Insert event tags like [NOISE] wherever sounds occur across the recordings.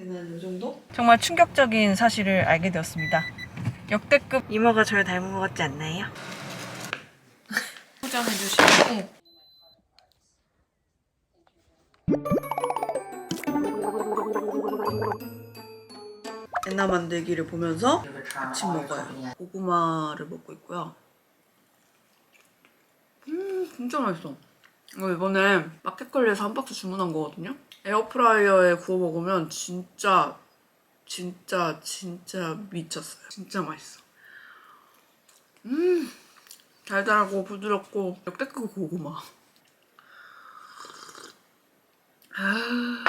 얘는 이 정도? 정말 충격적인 사실을 알게 되었습니다. 역대급 이모가 저를 닮은 것 같지 않나요? 포장해 주시고 엔나 만들기를 보면서 아침 먹어요. 고구마를 먹고 있고요. 음, 진짜 맛있어. 이거 이번에 마켓컬리에서 한 박스 주문한 거거든요. 에어프라이어에 구워 먹으면 진짜 진짜 진짜 미쳤어요. 진짜 맛있어. 음 달달하고 부드럽고 역대급 고구마. 아,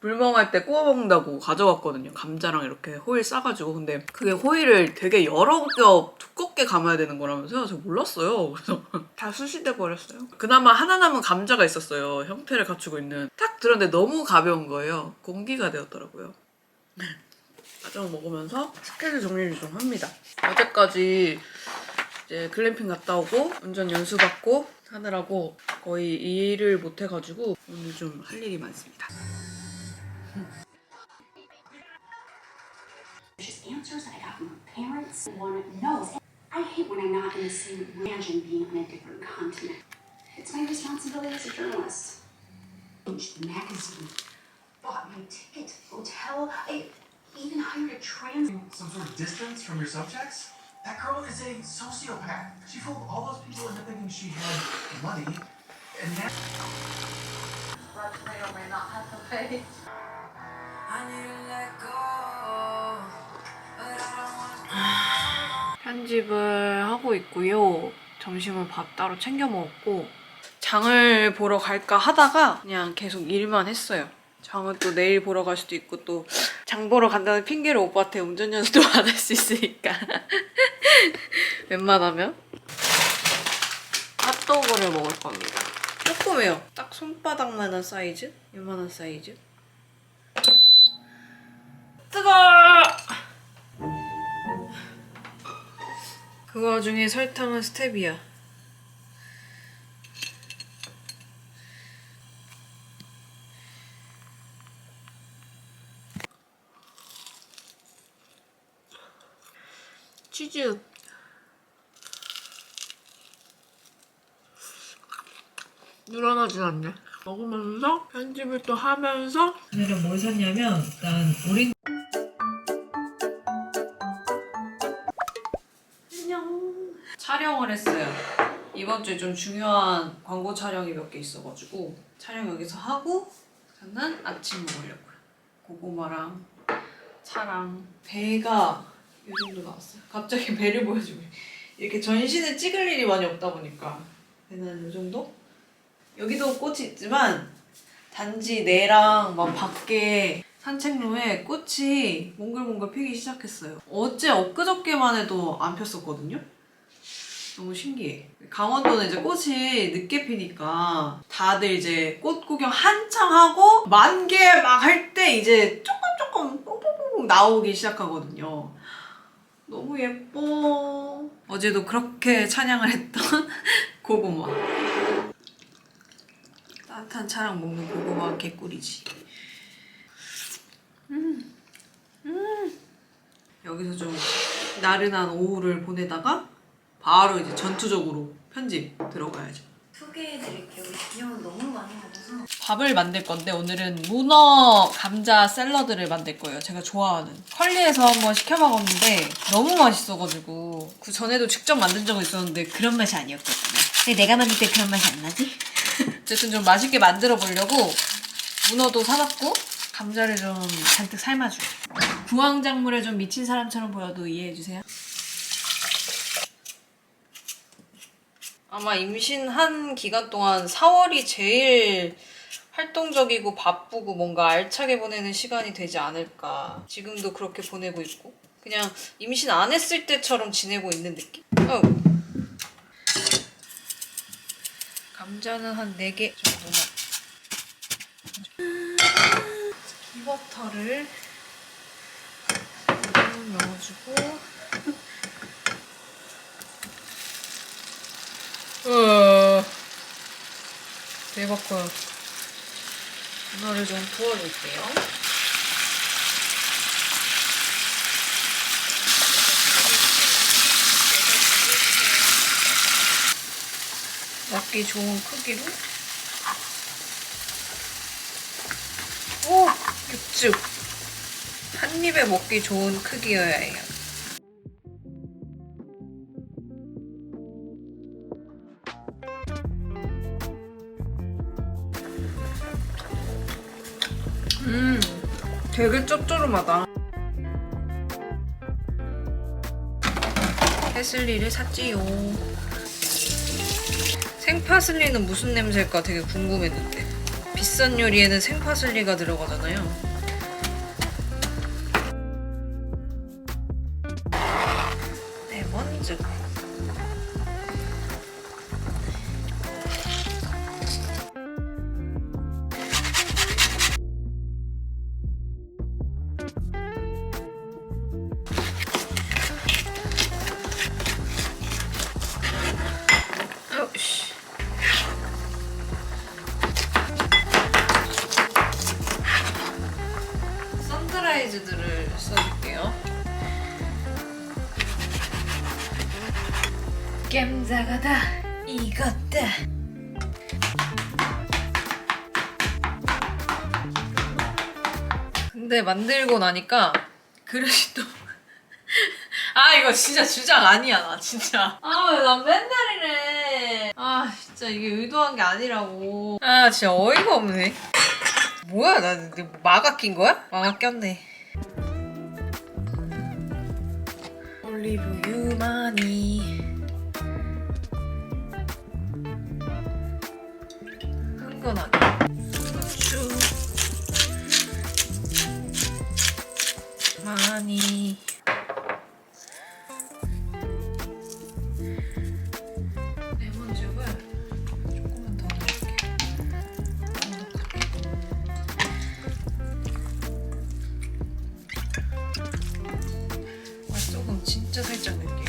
불멍할 때 구워 먹는다고 가져왔거든요. 감자랑 이렇게 호일 싸가지고. 근데 그게 호일을 되게 여러 겹 두껍게 감아야 되는 거라면서요. 제가 몰랐어요. 그래서 [LAUGHS] 다 수시돼 버렸어요. 그나마 하나 남은 감자가 있었어요. 형태를 갖추고 있는. 딱 들었는데 너무 가벼운 거예요. 공기가 되었더라고요. [LAUGHS] 가져 먹으면서 스케줄 정리를 좀 합니다. 어제까지 이제 글램핑 갔다 오고 운전 연수 받고 하느라고 거의 일을 못 해가지고 오늘 좀 할 일이 많습니다. Just answers that I got from my parents. One knows. I hate when I'm not in the same imagine being on a different continent. It's my responsibility as a journalist. The magazine bought me a ticket, hotel. I even hired a trans. Some sort of distance from your subjects? That girl is a sociopath. She fooled all those people into thinking she had money, and now. 편집을 하고 있고요. 점심은 밥 따로 챙겨 먹었고 장을 보러 갈까 하다가 그냥 계속 일만 했어요. 장은 또 내일 보러 갈 수도 있고 또 장 보러 간다는 핑계로 오빠한테 운전 연수도 안할수 있으니까 [LAUGHS] 웬만하면 핫도그를 먹을 겁니다. 조그매요. 딱 손바닥만한 사이즈? 이만한 사이즈? 뜨거! 그 와중에 설탕은 스텝이야. 치즈. 늘어나진 않네. 먹으면서 편집을 또 하면서 오늘은 뭘 샀냐면 일단 오렌 촬영을 했어요. 이번 주에 좀 중요한 광고 촬영이 몇 개 있어가지고 촬영 여기서 하고 저는 아침 먹으려고요. 고구마랑 차랑 배가 이 정도 나왔어요. 갑자기 [LAUGHS] 배를 보여주고 이렇게 전신을 찍을 일이 많이 없다 보니까 배는 이 정도? 여기도 꽃이 있지만 단지 내랑 막 밖에 산책로에 꽃이 몽글몽글 피기 시작했어요. 어제 엊그저께만 해도 안 폈었거든요. 너무 신기해. 강원도는 이제 꽃이 늦게 피니까 다들 이제 꽃 구경 한창 하고 만 개 막 할 때 이제 조금 조금 뽕뽕뽕뽕 나오기 시작하거든요. 너무 예뻐. 어제도 그렇게 찬양을 했던 [LAUGHS] 고구마. 따뜻한 차랑 먹는 고구마 개꿀이지. 여기서 좀 나른한 오후를 보내다가 바로 이제 전투적으로 편집 들어가야죠. 소개해드릴게요. 비용은 너무 많이 먹어서 밥을 만들 건데 오늘은 문어 감자 샐러드를 만들 거예요. 제가 좋아하는 컬리에서 한번 시켜 먹었는데 너무 맛있어가지고 그 전에도 직접 만든 적은 있었는데 그런 맛이 아니었거든요. 근데 내가 만들 때 그런 맛이 안 나지? [LAUGHS] 어쨌든 좀 맛있게 만들어 보려고 문어도 사봤고 감자를 좀 잔뜩 삶아줘요. 부황작물에 좀 미친 사람처럼 보여도 이해해 주세요. 아마 임신한 기간 동안 4월이 제일 활동적이고 바쁘고 뭔가 알차게 보내는 시간이 되지 않을까. 지금도 그렇게 보내고 있고. 그냥 임신 안 했을 때처럼 지내고 있는 느낌? 어. 감자는 한 4개 정도만. 기버터를 좀 넣어주고. 거야. 문어를 좀 부어줄게요. 먹기 좋은 크기로. 오! 육즙! 한 입에 먹기 좋은 크기여야 해요. 음, 되게 짭조름하다. 파슬리를 샀지요. 생파슬리는 무슨 냄새일까 되게 궁금했는데. 비싼 요리에는 생파슬리가 들어가잖아요. 겜자가다 이것다. 근데 만들고 나니까 그릇이 또. [LAUGHS] 아 이거 진짜 주장 아니야 나 진짜 아난 맨날 이래 아 진짜 이게 의도한 게 아니라고 아 진짜 어이가 없네 뭐야 나 마가 낀 거야? 마가 꼈네 올리브유 많이 후추 많이 레몬즙을 조금만 더 넣을게요. 맛소금 진짜 살짝 넣을게요.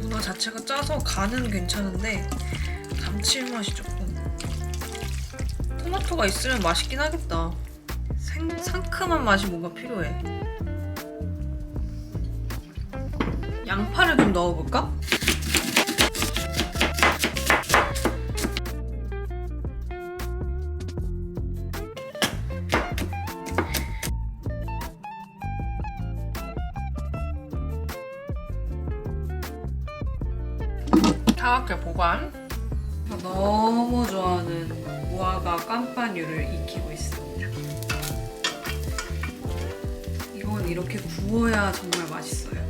문어 자체가 짜서 간은 괜찮은데 감칠맛이 조금. 토마토가 있으면 맛있긴 하겠다. 생, 상큼한 맛이 뭔가 필요해. 양파를 좀 넣어볼까? 사각형 보관. 너무 좋아하는 무화과 깜빠뉴를 익히고 있습니다. 이건 이렇게 구워야 정말 맛있어요.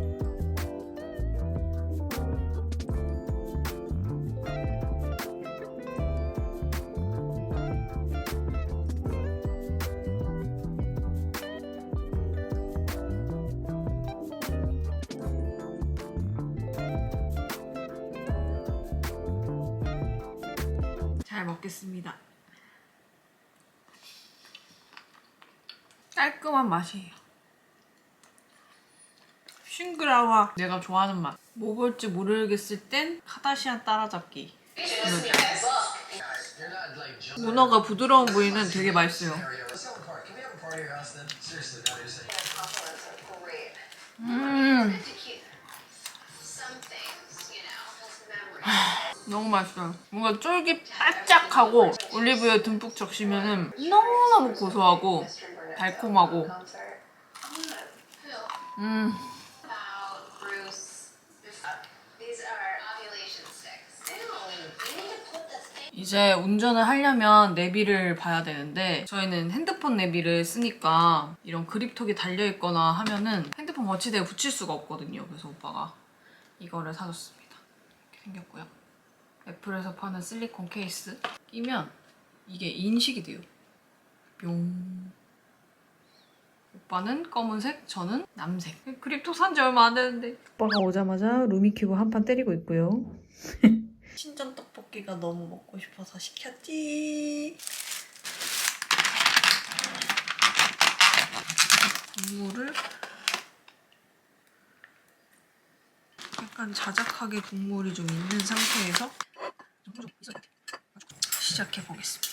잘 먹겠습니다. 깔끔한 맛이에요. 싱그라와 내가 좋아하는 맛. 뭐 볼지 모르겠을 땐 카다시안 따라잡기. 문어가 부드러운 부위는 되게 맛있어요. 음, [SIGHS] [SIGHS] [SIGHS] 너무 맛있어요. 뭔가 쫄깃 바짝하고 올리브유 듬뿍 적시면은 너무너무 고소하고 달콤하고 음. 이제 운전을 하려면 내비를 봐야 되는데 저희는 핸드폰 내비를 쓰니까 이런 그립톡이 달려있거나 하면은 핸드폰 거치대에 붙일 수가 없거든요. 그래서 오빠가 이거를 사줬습니다. 이렇게 생겼고요. 애플에서 파는 실리콘 케이스 끼면 이게 인식이 돼요. 뿅. 오빠는 검은색, 저는 남색. 그립톡 산지 얼마 안 됐는데. 오빠가 오자마자 루미큐브 한 판 때리고 있고요. [LAUGHS] 신전 떡볶이가 너무 먹고 싶어서 시켰지. 국물을 약간 자작하게 국물이 좀 있는 상태에서 시작해 보겠습니다.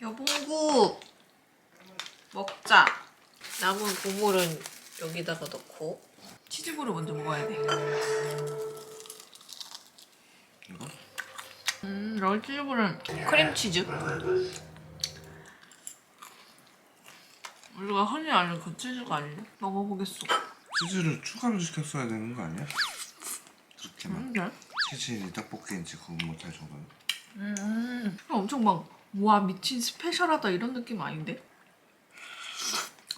여봉국 먹자. 남은 국물은 여기다가 넣고 치즈볼을 먼저 먹어야 돼. 음, 롤 치즈볼은 크림치즈. 우리가 흔히 아는 그 치즈가 아니네. 먹어보겠어. 치즈를 추가로 시켰어야 되는 거 아니야? 그렇게만 근데? 치즈니 떡볶이인지 그거 못할 정도는 음, 엄청 막, 와, 미친 스페셜하다 이런 느낌 아닌데?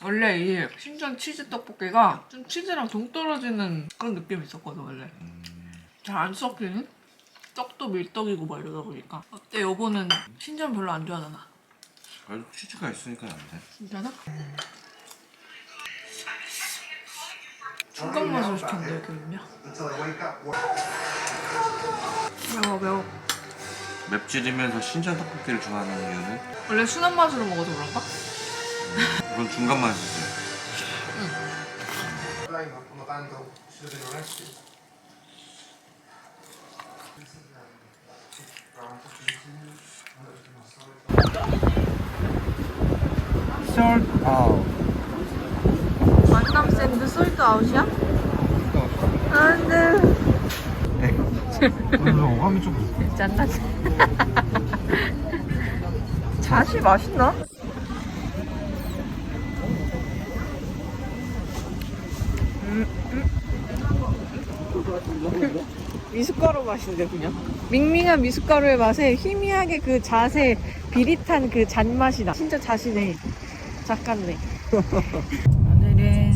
원래 이 신전 치즈 떡볶이가 좀 치즈랑 동떨어지는 그런 느낌이 있었거든, 원래. 잘안 섞이는? 떡도 밀떡이고 막 이러다 보니까. 어때, 여보는 신전 별로 안 좋아하잖아. 그래도 치즈가 있으니까 안돼 진짜나? 중간 맛을 시켰는데 이렇게 맵냐? 매워, 매워. 맵찔이면서 신전 떡볶이를 좋아하는 이유는 원래 순한 맛으로 먹어서 그런가? 그런 중간 맛이지 should have been arrested. 만남 샌드 솔트 아웃이야? 안돼. 오늘 어감이 좀 짠나지. 자시 맛있나? 미숫가루 맛인데 그냥 밍밍한 미숫가루의 맛에 희미하게 그 잣의 비릿한 그 잣맛이 나. 진짜 잣이네 잣 같네. 오늘은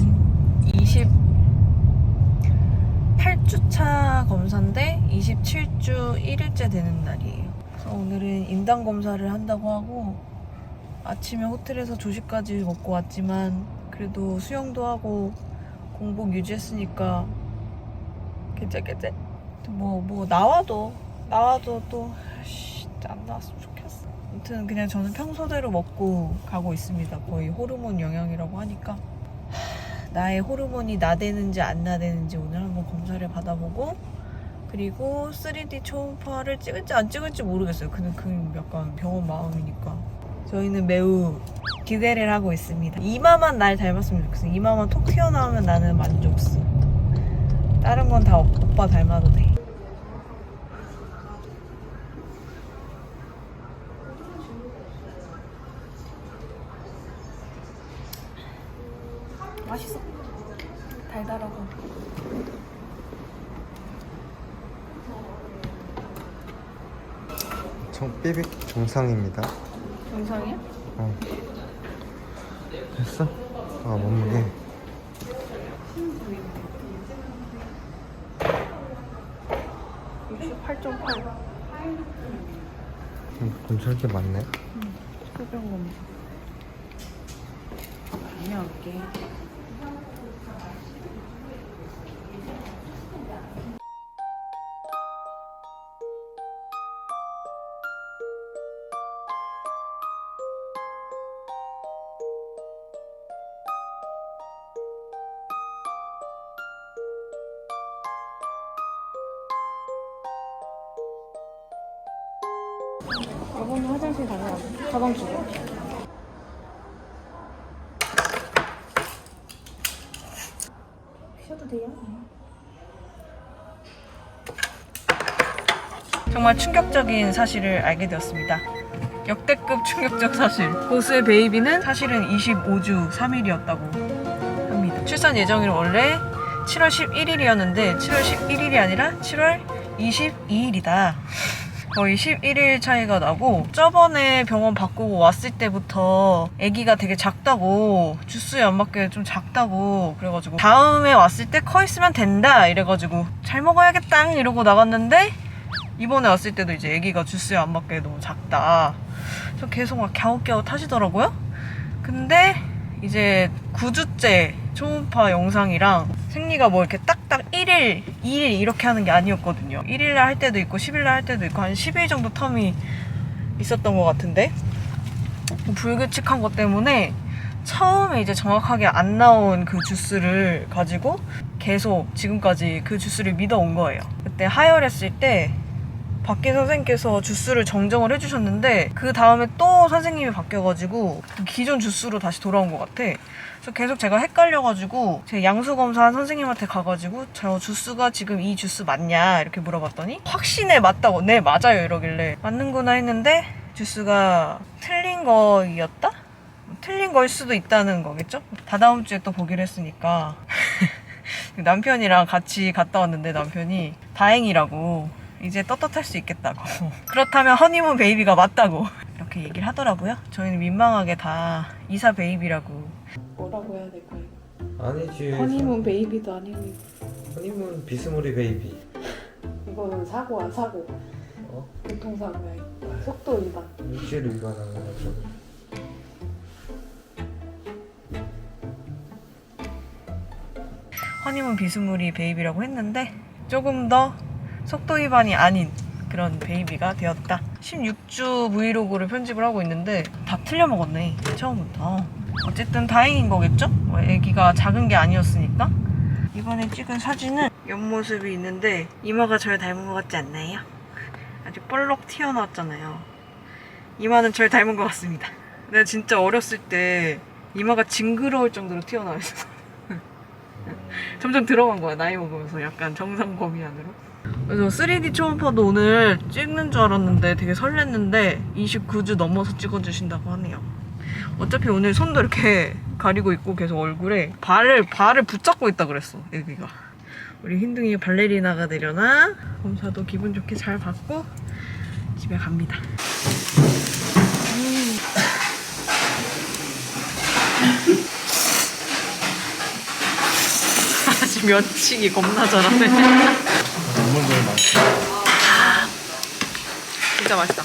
28주차 검사인데 27주 1일째 되는 날이에요. 그래서 오늘은 인당 검사를 한다고 하고 아침에 호텔에서 조식까지 먹고 왔지만 그래도 수영도 하고 공복 유지했으니까 개째개째 뭐, 뭐, 나와도, 나와도 또, 씨, 안 나왔으면 좋겠어. 아무튼 그냥 저는 평소대로 먹고 가고 있습니다. 거의 호르몬 영향이라고 하니까. 하, 나의 호르몬이 나대는지 안 나대는지 오늘 한번 검사를 받아보고, 그리고 3D 초음파를 찍을지 안 찍을지 모르겠어요. 근데 그 약간 병원 마음이니까. 저희는 매우 기대를 하고 있습니다. 이마만 날 닮았으면 좋겠어. 이마만 톡 튀어나오면 나는 만족스. 다른 건 다 오빠 닮아도 돼. 맛있어. 달달하고. 정 삐빅 정상입니다. 정상이야? 어. 됐어? 아 몸무게. 육십 8.8. 음, 검사할 게 많네. 소변 검사. 다녀올게. 여보는 화장실 다녀와. 가방 주고. 정말 충격적인 사실을 알게 되었습니다. 역대급 충격적 사실. 보스의 베이비는 사실은 25주 3일이었다고 합니다. 출산 예정일은 원래 7월 11일이었는데 7월 11일이 아니라 7월 22일이다. 거의 11일 차이가 나고 저번에 병원 바꾸고 왔을 때부터 아기가 되게 작다고 주스에 안 맞게 좀 작다고 그래가지고 다음에 왔을 때 커 있으면 된다 이래가지고 잘 먹어야겠다 이러고 나갔는데 이번에 왔을 때도 이제 아기가 주스에 안 맞게 너무 작다. 저 계속 막 갸웃갸웃 하시더라고요. 근데 이제 9주째 초음파 영상이랑 생리가 뭐 이렇게 딱딱 1일, 2일 이렇게 하는 게 아니었거든요. 1일날 할 때도 있고 10일날 할 때도 있고 한 10일 정도 텀이 있었던 것 같은데 불규칙한 것 때문에 처음에 이제 정확하게 안 나온 그 주스를 가지고 계속 지금까지 그 주스를 믿어온 거예요. 그때 하혈했을 때 바뀐 선생님께서 주스를 정정을 해주셨는데 그 다음에 또 선생님이 바뀌어가지고 기존 주스로 다시 돌아온 것 같아. 그래서 계속 제가 헷갈려가지고 제 양수 검사한 선생님한테 가가지고 저 주스가 지금 이 주스 맞냐 이렇게 물어봤더니 확신에 맞다고 네 맞아요 이러길래 맞는구나 했는데 주스가 틀린 거였다? 틀린 걸 수도 있다는 거겠죠? 다다음 주에 또 보기로 했으니까 [LAUGHS] 남편이랑 같이 갔다 왔는데 남편이 다행이라고 이제 떳떳할 수 있겠다고 [LAUGHS] 그렇다면 허니문 베이비가 맞다고 이렇게 얘기를 하더라고요 저희는 민망하게 다 이사 베이비라고 뭐라고 해야 될까요? 아니지. 허니문 베이비도 아니고 허니문 비스무리 베이비. 이거는 사고야 사고 어? 교통사고야 속도 위반 일주일 위반하는 거죠. 허니문 비스무리 베이비라고 했는데 조금 더 속도 위반이 아닌 그런 베이비가 되었다. 16주 브이로그를 편집을 하고 있는데 다 틀려 먹었네. 처음부터. 어쨌든 다행인 거겠죠? 뭐 애기가 작은 게 아니었으니까. 이번에 찍은 사진은 옆모습이 있는데 이마가 절 닮은 것 같지 않나요? 아주 볼록 튀어나왔잖아요. 이마는 절 닮은 것 같습니다. 내가 진짜 어렸을 때 이마가 징그러울 정도로 튀어나와 있어. [LAUGHS] 점점 들어간 거야 나이 먹으면서 약간 정상 범위 안으로 그래서 3D 초음파도 오늘 찍는 줄 알았는데 되게 설렜는데 29주 넘어서 찍어주신다고 하네요. 어차피 오늘 손도 이렇게 [LAUGHS] 가리고 있고 계속 얼굴에 발을 발을 붙잡고 있다 그랬어 애기가. 우리 흰둥이 발레리나가 되려나? 검사도 기분 좋게 잘 받고 집에 갑니다. [LAUGHS] 아직 면치기 겁나 잘하네 전문들 많죠. 진짜 맛있다.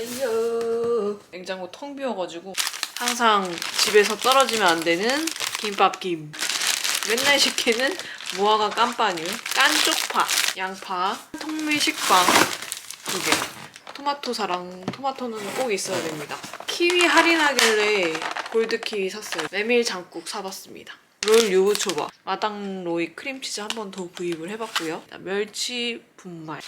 왔어요. 냉장고 텅 비어가지고 항상 집에서 떨어지면 안 되는 김밥 김. 맨날 시키는 무화과 깐빠뉴, 깐쪽파, 양파, 통밀식빵 두 개. 토마토사랑 토마토는 꼭 있어야 됩니다. 키위 할인하길래 골드 키위 샀어요. 메밀 장국 사봤습니다. 롤 유부초밥, 마당 로이 크림치즈 한 번 더 구입을 해봤고요. 멸치 분말.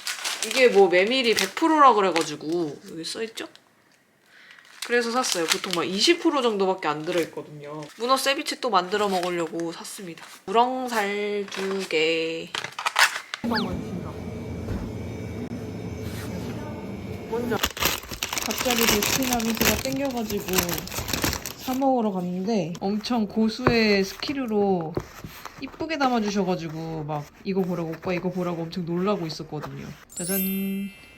이게 뭐 메밀이 100%라 그래가지고 여기 써있죠? 그래서 샀어요. 보통 막 20% 정도밖에 안 들어있거든요. 문어 세비치 또 만들어 먹으려고 샀습니다. 우렁살 두 개. 먼저 갑자기 베스킨라빈스가 땡겨가지고 사 먹으러 갔는데 엄청 고수의 스키류로 이쁘게 담아주셔가지고 막 이거 보라고 오빠 이거 보라고 엄청 놀라고 있었거든요. 짜잔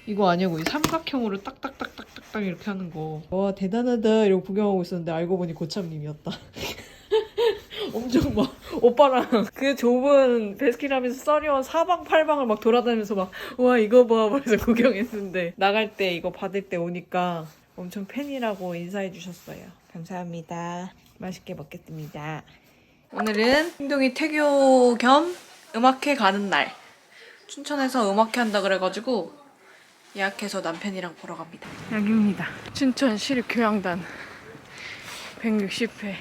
이거 아니고 이 삼각형으로 딱딱딱딱딱딱 이렇게 하는 거. 와 대단하다 이러고 구경하고 있었는데 알고 보니 고참님이었다. [LAUGHS] 엄청 막 오빠랑 그 좁은 베스킨라빈스 써리원 사방팔방을 막 돌아다니면서 막 와 이거 봐 그래서 구경했는데 나갈 때 이거 받을 때 오니까 엄청 팬이라고 인사해 주셨어요. 감사합니다. 맛있게 먹겠습니다. 오늘은 행동이 태교 겸 음악회 가는 날. 춘천에서 음악회 한다 그래가지고 예약해서 남편이랑 보러 갑니다. 여기입니다. 춘천 시립교향단 160회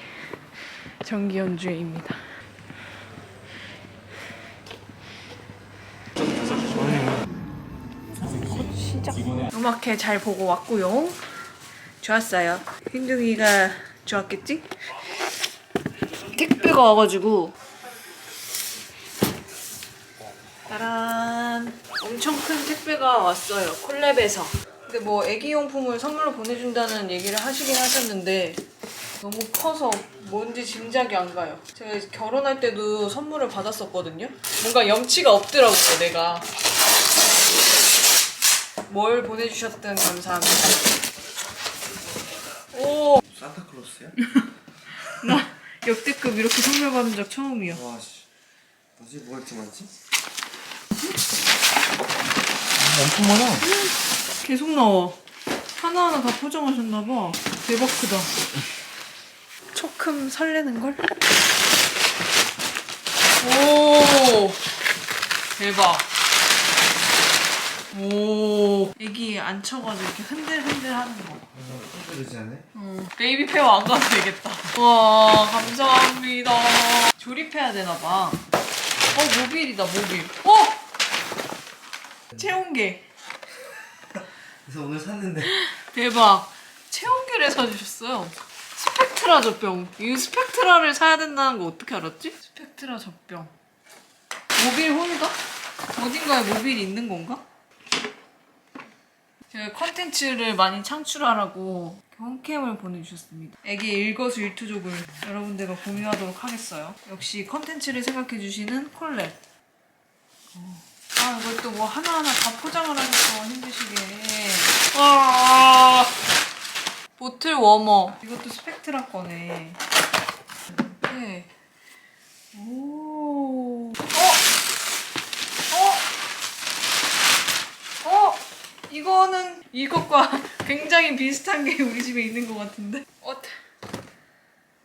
정기 연주회입니다. 시작. 음악회 잘 보고 왔고요. 좋았어요. 흰둥이가 좋았겠지? 택배가 와가지고. 따란. 엄청 큰 택배가 왔어요 콜랩에서. 근데 뭐 애기용품을 선물로 보내준다는 얘기를 하시긴 하셨는데 너무 커서 뭔지 짐작이 안 가요. 제가 결혼할 때도 선물을 받았었거든요. 뭔가 염치가 없더라고요 내가. 뭘 보내주셨든 감사합니다 오 산타클로스야? [LAUGHS] 나 역대급 이렇게 선물 받은 적 처음이야 와 씨 뭐지 뭐가 이렇게 많지? 엄청 많아 계속 나와. 하나하나 다 포장하셨나봐. 대박 크다. 초큼 설레는걸? 오! 대박. 오. 애기 앉혀가지고 이렇게 흔들흔들 하는 거. 그러지 않아? 어, 베이비 페어 안 가도 되겠다. 와, 감사합니다. 조립해야 되나봐. 어, 모빌이다, 모빌. 어! 체온계. 그래서 오늘 샀는데 대박. 체온계를 사주셨어요. 스펙트라 젖병. 이 스펙트라를 사야 된다는 거 어떻게 알았지? 스펙트라 젖병. 모빌 홀더? 어딘가에 모빌이 있는 건가? 제가 컨텐츠를 많이 창출하라고 홈캠을 보내주셨습니다. 애기 일거수일투족을 여러분들과 공유하도록 하겠어요. 역시 컨텐츠를 생각해주시는 콜랩. 어. 아 이걸 또 뭐 하나하나 다 포장을 하셔서 힘드시게. 와. 보틀 워머. 이것도 스펙트라 거네. 네. 오. 어? 어? 어? 이거는 이것과 [LAUGHS] 굉장히 비슷한 게 우리 집에 있는 것 같은데? 어?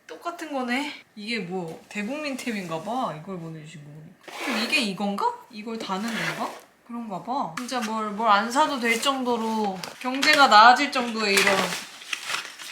똑같은 거네. 이게 뭐 대국민 템인가 봐. 이걸 보내주신 거 보니까. 그럼 이게 이건가? 이걸 다는 건가? 그런가 봐. 진짜 뭘 뭘 안 사도 될 정도로 경제가 나아질 정도의 이런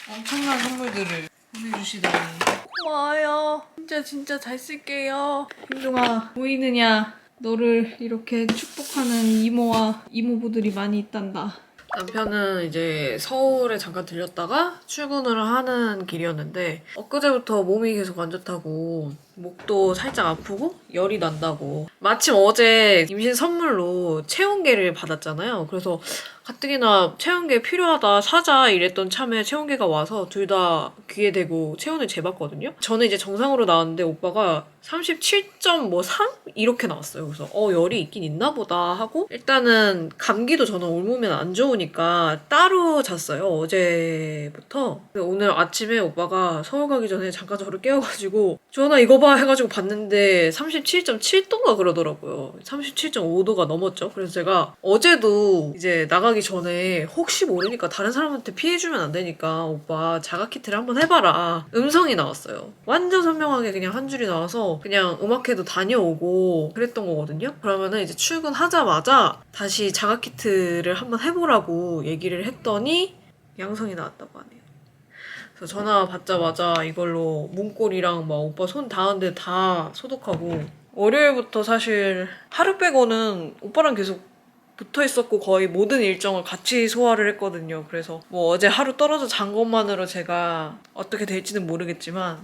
엄청난 선물들을 보내주시다니. 고마워요. 진짜 진짜 잘 쓸게요. 김종아 보이느냐? 너를 이렇게 축복하는 이모와 이모부들이 많이 있단다. 남편은 이제 서울에 잠깐 들렸다가 출근을 하는 길이었는데 엊그제부터 몸이 계속 안 좋다고 목도 살짝 아프고 열이 난다고. 마침 어제 임신 선물로 체온계를 받았잖아요. 그래서 가뜩이나 체온계 필요하다 사자 이랬던 참에 체온계가 와서 둘 다 귀에 대고 체온을 재봤거든요. 저는 이제 정상으로 나왔는데 오빠가 37.3 이렇게 나왔어요. 그래서 어 열이 있긴 있나 보다 하고 일단은 감기도 저는 옮으면 안 좋으니까 따로 잤어요 어제부터. 오늘 아침에 오빠가 서울 가기 전에 잠깐 저를 깨워가지고 주원아 이거 봐 해가지고 봤는데 37.7도가 그러더라고요. 37.5도가 넘었죠. 그래서 제가 어제도 이제 나가기 전에 혹시 모르니까 다른 사람한테 피해주면 안 되니까 오빠 자가키트를 한번 해봐라. 음성이 나왔어요. 완전 선명하게 그냥 한 줄이 나와서 그냥 음악회도 다녀오고 그랬던 거거든요. 그러면은 이제 출근하자마자 다시 자가키트를 한번 해보라고 얘기를 했더니 양성이 나왔다고 하네요 그래서 전화 받자마자 이걸로 문고리랑 막 오빠 손 닿은데 다 소독하고 월요일부터 사실 하루 빼고는 오빠랑 계속 붙어 있었고 거의 모든 일정을 같이 소화를 했거든요. 그래서 뭐 어제 하루 떨어져 잔 것만으로 제가 어떻게 될지는 모르겠지만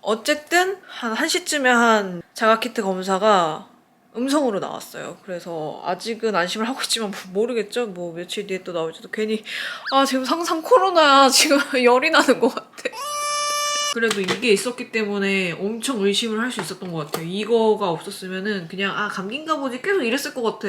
어쨌든 한 1시쯤에 한 자가키트 검사가 음성으로 나왔어요. 그래서 아직은 안심을 하고 있지만 [LAUGHS] 모르겠죠. 뭐 며칠 뒤에 또 나올지도 괜히 아 지금 상상 코로나야. [LAUGHS] 지금 열이 나는 것 같아. 그래도 이게 있었기 때문에 엄청 의심을 할 수 있었던 것 같아요. 이거가 없었으면은 그냥 아 감기인가 보지 계속 이랬을 것 같아.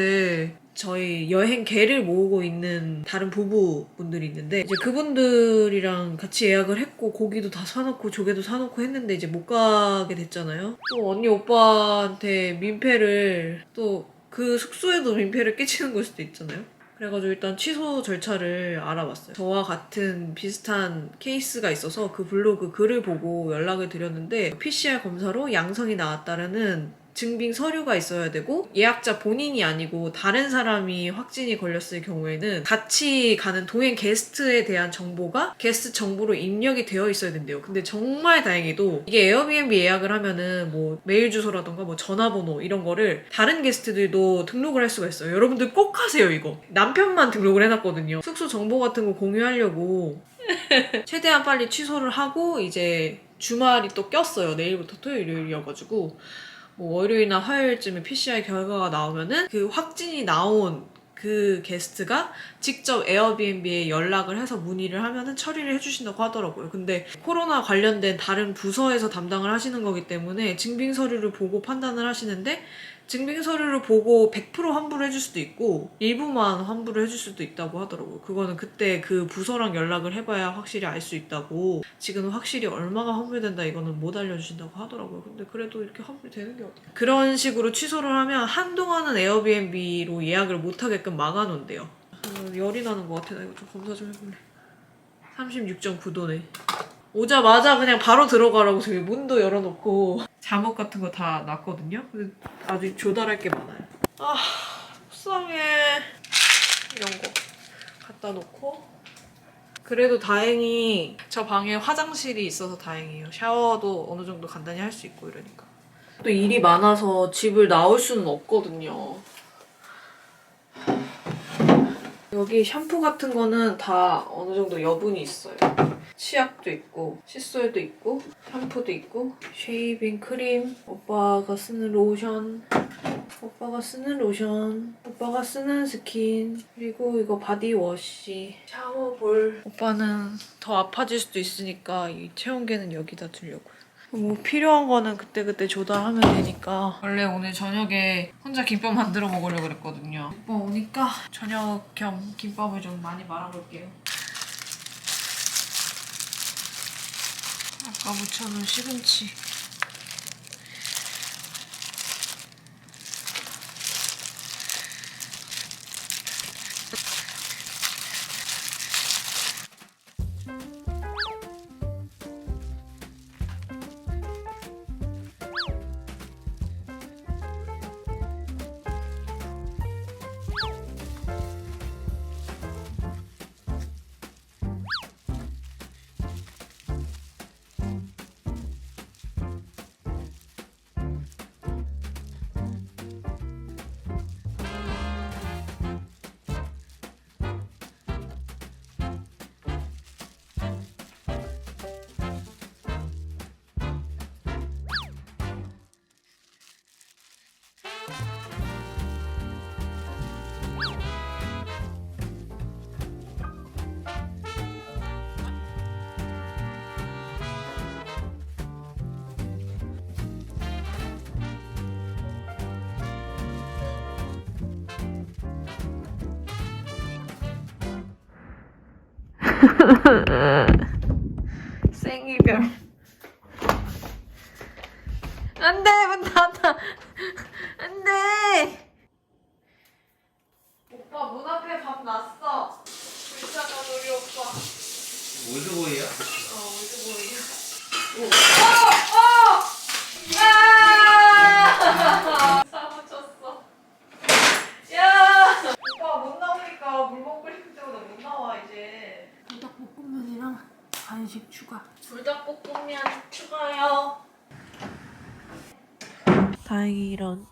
저희 여행 계를 모으고 있는 다른 부부분들이 있는데 이제 그분들이랑 같이 예약을 했고 고기도 다 사놓고 조개도 사놓고 했는데 이제 못 가게 됐잖아요. 또 언니 오빠한테 민폐를 또 그 숙소에도 민폐를 끼치는 걸 수도 있잖아요. 그래가지고 일단 취소 절차를 알아봤어요. 저와 같은 비슷한 케이스가 있어서 그 블로그 글을 보고 연락을 드렸는데 PCR 검사로 양성이 나왔다라는 증빙 서류가 있어야 되고 예약자 본인이 아니고 다른 사람이 확진이 걸렸을 경우에는 같이 가는 동행 게스트에 대한 정보가 게스트 정보로 입력이 되어 있어야 된대요. 근데 정말 다행히도 이게 에어비앤비 예약을 하면은 뭐 메일 주소라던가 뭐 전화번호 이런 거를 다른 게스트들도 등록을 할 수가 있어요. 여러분들 꼭 하세요 이거. 남편만 등록을 해놨거든요. 숙소 정보 같은 거 공유하려고 [LAUGHS] 최대한 빨리 취소를 하고 이제 주말이 또 꼈어요. 내일부터 토요일, 일요일이어가지고 뭐 월요일이나 화요일쯤에 PCR 결과가 나오면은 그 확진이 나온 그 게스트가 직접 에어비앤비에 연락을 해서 문의를 하면은 처리를 해주신다고 하더라고요. 근데 코로나 관련된 다른 부서에서 담당을 하시는 거기 때문에 증빙 서류를 보고 판단을 하시는데 증빙 서류를 보고 100% 환불을 해줄 수도 있고 일부만 환불을 해줄 수도 있다고 하더라고요. 그거는 그때 그 부서랑 연락을 해봐야 확실히 알 수 있다고 지금 확실히 얼마가 환불된다 이거는 못 알려주신다고 하더라고요. 근데 그래도 이렇게 환불이 되는 게 어때요? 그런 식으로 취소를 하면 한동안은 에어비앤비로 예약을 못 하게끔 막아놓은대요. 어, 열이 나는 것 같아. 나 이거 좀 검사 좀 해볼래. 36.9도네. 오자마자 그냥 바로 들어가라고 저기 문도 열어놓고 잠옷 같은 거 다 놨거든요. 근데 아직 조달할 게 많아요. 아 속상해. 이런 거 갖다 놓고 그래도 다행히 저 방에 화장실이 있어서 다행이에요. 샤워도 어느 정도 간단히 할 수 있고 이러니까. 또 일이 많아서 집을 나올 수는 없거든요. 여기 샴푸 같은 거는 다 어느 정도 여분이 있어요. 치약도 있고 칫솔도 있고 샴푸도 있고 쉐이빙 크림 오빠가 쓰는 로션 오빠가 쓰는 로션 오빠가 쓰는 스킨 그리고 이거 바디워시. 샤워볼. 오빠는 더 아파질 수도 있으니까 이 체온계는 여기다 두려고요 뭐 필요한 거는 그때그때 조달하면 되니까. 원래 오늘 저녁에 혼자 김밥 만들어 먹으려고 그랬거든요. 오빠 오니까 저녁 겸 김밥을 좀 많이 말아볼게요 아까 묻혀놓은 시금치 [LAUGHS] 생이별 안돼 문 닫아 안돼 오빠 문 앞에 밥 났어 불쌍한 우리 오빠 올드보이야? 어 올드보이 오! 어! 어! 야! 사고 쳤어 야! 오빠 못 나오니까 물 먹고 싶을 때보다 못 나와 이제 불닭볶음면이랑 간식 추가 불닭볶음면 추가요 다행히 이런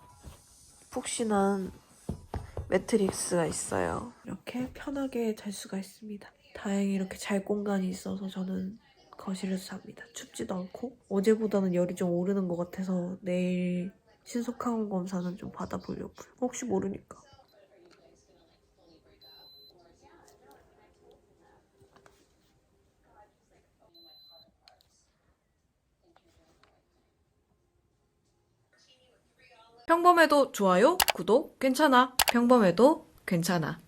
푹신한 매트릭스가 있어요. 이렇게 편하게 잘 수가 있습니다. 다행히 이렇게 잘 공간이 있어서 저는 거실에서 잡니다. 춥지도 않고. 어제보다는 열이 좀 오르는 것 같아서 내일 신속항원 검사는 좀 받아보려고요. 혹시 모르니까 평범해도 좋아요, 구독, 괜찮아. 평범해도 괜찮아.